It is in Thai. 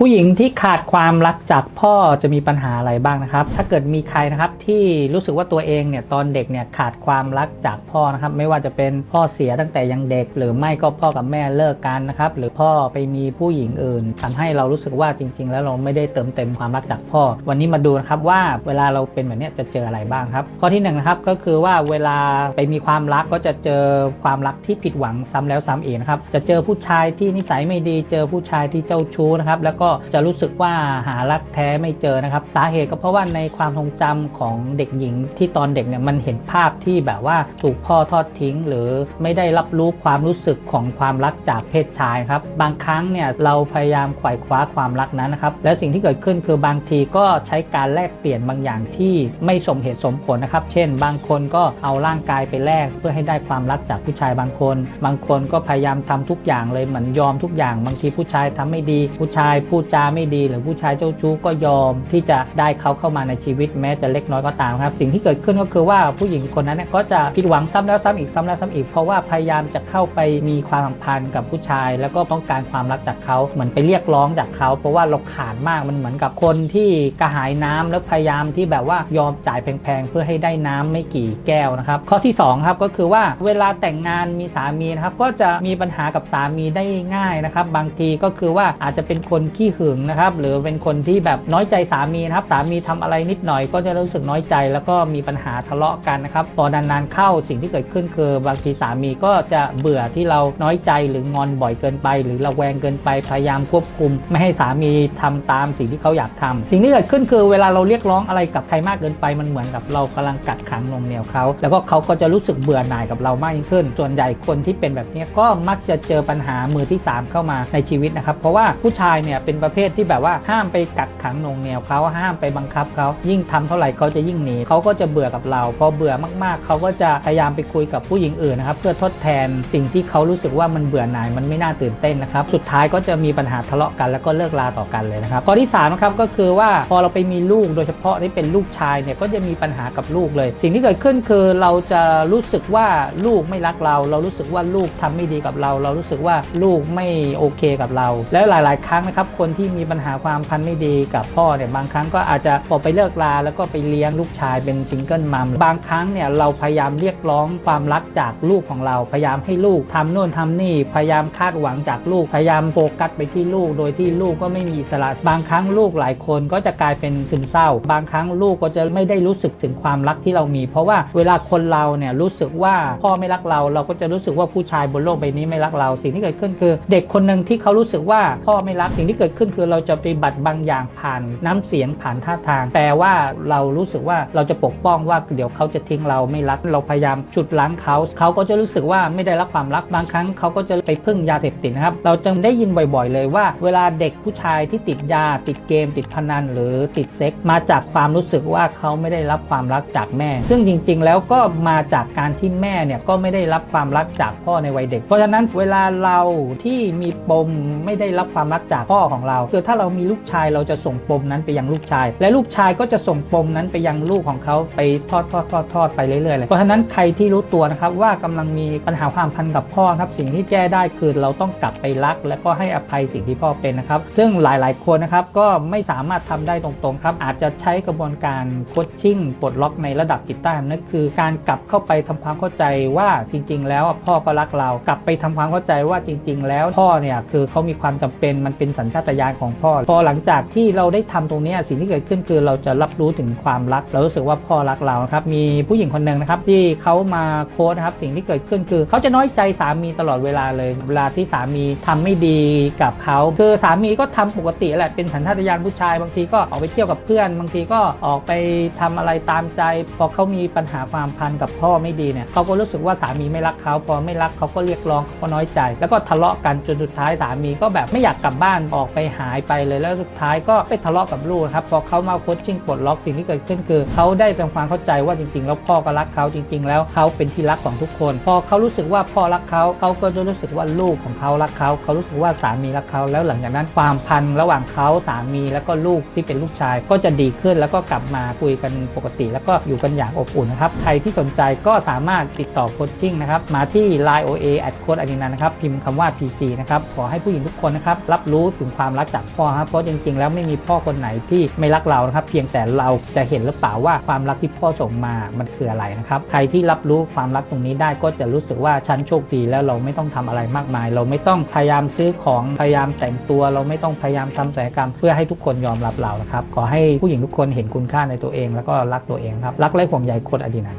ผู้หญิงที่ขาดความรักจากพ่อจะมีปัญหาอะไรบ้างนะครับ ถ้าเกิดมีใครนะครับที่รู้สึกว่าตัวเองเนี่ยตอนเด็กเนี่ยขาดความรักจากพ่อนะครับ ไม่ว่าจะเป็นพ่อเสียตั้งแต่ยังเด็ก หรือไม่ก็พ่อกับแม่เลิกกันนะครับ หรือพ่อไปมีผู้หญิงอื่นทำให้เรารู้สึกว่าจริง ๆ แล้วเราไม่ได้เติมเต็มความรักจากพ่อ วันนี้มาดูนะครับว่าเวลาเราเป็นแบบนี้จะเจออะไรบ้างครับ ข้อที่หนึ่งนะครับก็คือว่าเวลาไปมีความรักก็จะเจอความรักที่ผิดหวังซ้ำแล้วซ้ำอีกนะครับจะเจอผู้ชายที่นิสัยไม่ดี เจอผู้ชายที่เจ้าชู้นะครับแล้วก็จะรู้สึกว่าหารักแท้ไม่เจอนะครับ สาเหตุก็เพราะว่าในความทรงจำของเด็กหญิงที่ตอนเด็กเนี่ยมันเห็นภาพที่แบบว่าถูกพ่อทอดทิ้ง หรือไม่ได้รับรู้ความรู้สึกของความรักจากเพศชายครับบางครั้งเนี่ยเราพยายามไขว่คว้าความรักนั้นนะครับและสิ่งที่เกิดขึ้นคือบางทีก็ใช้การแลกเปลี่ยนบางอย่างที่ไม่สมเหตุสมผลนะครับ เช่น บางคนก็เอาร่างกายไปแลกเพื่อให้ได้ความรักจากผู้ชายบางคน บางคนก็พยายามทำทุกอย่างเลยเหมือนยอมทุกอย่าง บางทีผู้ชายทำไม่ดี ผู้ชายพููดจาไม่ดี หรือผู้ชายเจ้าชู้ก็ยอมที่จะได้เขาเข้ามาในชีวิตแม้จะเล็กน้อยก็ตามครับ สิ่งที่เกิดขึ้นก็คือว่าผู้หญิงคนนั้นเนี่ยก็จะผิดหวังซ้ำแล้วซ้ำอีกซ้ำแล้วซ้ำอีก เพราะว่าพยายามจะเข้าไปมีความสัมพันธ์กับผู้ชาย แล้วก็ต้องการความรักจากเขาเหมือนไปเรียกร้องจากเขาเพราะว่าเราขาดมากมันเหมือนกับคนที่กระหายน้ำแล้วพยายามที่แบบว่ายอมจ่ายแพงๆเพื่อให้ได้น้ำไม่กี่แก้วนะครับข้อที่สองครับก็คือว่าเวลาแต่งงานมีสามีนะครับก็จะมีปัญหากับสามีได้ง่ายนะครับ บางทีก็คือว่าอาจจะเป็นคนขี้หึงนะครับ หรือเป็นคนที่แบบน้อยใจสามีนะครับ สามีทำอะไรนิดหน่อยก็จะรู้สึกน้อยใจ แล้วก็มีปัญหาทะเลาะกันนะครับพอนานๆเข้าสิ่งที่เกิดขึ้นคือบางทีสามีก็จะเบื่อที่เราน้อยใจหรืองอนบ่อยเกินไป หรือระแวงเกินไปพยายามควบคุม ไม่ให้สามีทำตามสิ่งที่เขาอยากทำสิ่งที่เกิดขึ้นคือเวลาเราเรียกร้องอะไรกับใครมากเกินไปมันเหมือนกับเรากำลังกัดขังนงเหนียวเขาแล้วก็เขาก็จะรู้สึกเบื่อหน่ายกับเรามากยิ่งขึ้น ส่วนใหญ่คนที่เป็นแบบนี้ก็มักจะเจอปัญหามือที่ 3 เข้ามาในชีวิตนะครับ เพราะว่าผู้ชายเนี่ยเป็นประเภทที่แบบว่าห้ามไปกักขังหนวงเหนียวเขาห้ามไปบังคับเขายิ่งทำเท่าไหร่เขาจะยิ่งหนีเขาก็จะเบื่อกับเรา พอเบื่อมากๆ เขาก็จะพยายามไปคุยกับผู้หญิงอื่นนะครับเพื่อทดแทนสิ่งที่เขารู้สึกว่ามันเบื่อหน่ายมันไม่น่าตื่นเต้นนะครับสุดท้ายก็จะมีปัญหาทะเลาะกันแล้วก็เลิกลาต่อกันเลยนะครับข้อที่3นะครับก็คือว่าพอเราไปมีลูกโดยเฉพาะที่เป็นลูกชายเนี่ยก็จะมีปัญหากับลูกเลย สิ่งที่เกิดขึ้นคือเราจะรู้สึกว่าลูกไม่รักเรา เรารู้สึกว่าลูกทำไม่ดีกับเรา เรารู้สึกว่าลูกไม่โอเคกับเรา และหลาย ๆ ครั้งนะครับคนนที่มีปัญหาความพันไม่ดีกับพ่อเนี่ยบางครั้งก็อาจจะพอไปเลิกลาแล้วก็ไปเลี้ยงลูกชายเป็นซิงเกิลมัมบางครั้งเนี่ยเราพยายามเรียกร้องความรักจากลูกของเรา พยายามให้ลูกทำโน่นทำนี่ พยายามคาดหวังจากลูก พยายามโฟกัสไปที่ลูก โดยที่ลูกก็ไม่มีอิสระ บางครั้งลูกหลายคนก็จะกลายเป็นซึมเศร้า บางครั้งลูกก็จะไม่ได้รู้สึกถึงความรักที่เรามี เพราะว่าเวลาคนเราเนี่ยรู้สึกว่าพ่อไม่รักเรา เราก็จะรู้สึกว่าผู้ชายบนโลกใบนี้ไม่รักเรา สิ่งที่เกิดขึ้นคือ เด็กคนหนึ่งที่เขารู้สึกว่าพ่อไม่รักสิ่งที่เกิดขึ้นคือเราจะปฏิบัติบางอย่างผ่านน้ำเสียงผ่านท่าทาง แต่ว่าเรารู้สึกว่าเราจะปกป้องว่าเดี๋ยวเขาจะทิ้งเราไม่รัก เราพยายามฉุดล้างเขาเขาก็จะรู้สึกว่าไม่ได้รับความรักบางครั้งเขาก็จะไปพึ่งยาเสพติดนะครับ เราจึงได้ยินบ่อยๆ เลยว่า เวลาเด็กผู้ชายที่ติดยาติดเกม ติดพนัน หรือติดเซ็กส์มาจากความรู้สึกว่าเขาไม่ได้รับความรักจากแม่ ซึ่งจริงๆ แล้วก็มาจากการที่แม่เนี่ยก็ไม่ได้รับความรักจากพ่อในวัยเด็ก เพราะฉะนั้นเวลาเราที่มีปมไม่ได้รับความรักจากพ่อของเราคือถ้าเรามีลูกชายเราจะส่งปมนั้นไปยังลูกชาย และลูกชายก็จะส่งปมนั้นไปยังลูกของเขาไปทอดทอดทอดทอดไปเรื่อยๆเลยเพราะฉะนั้นใครที่รู้ตัวนะครับว่ากำลังมีปัญหาความพันกับพ่อครับสิ่งที่แก้ได้คือเราต้องกลับไปรัก และก็ให้อภัยสิ่งที่พ่อเป็นนะครับ ซึ่งหลายๆคนนะครับก็ไม่สามารถทำได้ตรงๆครับอาจจะใช้กระบวนการโคชชิ่งปลดล็อกในระดับจิตใต้สำนึกคือ การกลับเข้าไปทำความเข้าใจว่าจริง ๆ แล้วพ่อก็รักเรา กลับไปทำความเข้าใจว่าจริง ๆ แล้วพ่อเนี่ยคือเขามีความจำเป็นมันเป็นสัญชาตตญาณของพ่อ พอหลังจากที่เราได้ทำตรงนี้สิ่งที่เกิดขึ้นคือเราจะรับรู้ถึงความรัก เรารู้สึกว่าพ่อรักเราครับมีผู้หญิงคนหนึ่งนะครับที่เขามาโค้ดนะครับสิ่งที่เกิดขึ้นคือเขาจะน้อยใจสามีตลอดเวลาเลย เวลาที่สามีทำไม่ดีกับเขาคือสามีก็ทำปกติแหละเป็นสัญชาตญาณผู้ชาย บางทีก็ออกไปเที่ยวกับเพื่อน บางทีก็ออกไปทำอะไรตามใจ พอเขามีปัญหาความพันกับพ่อไม่ดีเนี่ยเขาก็รู้สึกว่าสามีไม่รักเขาพอไม่รักเขาก็เรียกร้องเขาก็น้อยใจ แล้วก็ทะเลาะกันจนสุดท้ายสามีก็แบบไม่อยากกลับบ้านออกไปหายไปเลยแล้วสุดท้ายก็ไปทะเลาะกับลูกนะครับพอเขามาโคชชิ่งปลดล็อกสิ่งที่เกิดขึ้นคือเขาได้เป็นความเข้าใจว่าจริง ๆ แล้วพ่อก็รักเขาจริง ๆ แล้วเขาเป็นที่รักของทุกคน พอเขารู้สึกว่าพ่อรักเขาเขาก็จะรู้สึกว่าลูกของเขารักเขาเขารู้สึกว่าสามีรักเขาแล้วหลังจากนั้นความพันระหว่างเขาสามีแล้วก็ลูกที่เป็นลูกชาย ก็จะดีขึ้นแล้วก็กลับมาคุยกันปกติ แล้วก็อยู่กันอย่างอบอุ่นนะครับใครที่สนใจก็สามารถติดต่อโคชชิ่งนะครับมาที่ Line OA แอดโค้ดอานินันนะครับพิมพ์คำว่า PC นะครับขอให้ผู้หญิงทุกคนนะครับรับรู้ถึงความความรักจากพ่อครับเพราะจริง ๆ แล้วไม่มีพ่อคนไหนที่ไม่รักเรานะครับ เพียงแต่เราจะเห็นหรือเปล่าว่าความรักที่พ่อส่งมามันคืออะไรนะครับใครที่รับรู้ความรักตรงนี้ได้ก็จะรู้สึกว่าฉันโชคดีแล้วเราไม่ต้องทำอะไรมากมาย เราไม่ต้องพยายามซื้อของพยายามแต่งตัว เราไม่ต้องพยายามทำศัลยกรรม เพื่อให้ทุกคนยอมรับเรานะครับขอให้ผู้หญิงทุกคนเห็นคุณค่าในตัวเอง แล้วก็รักตัวเองครับรักและห่วงใยคนอดีนัน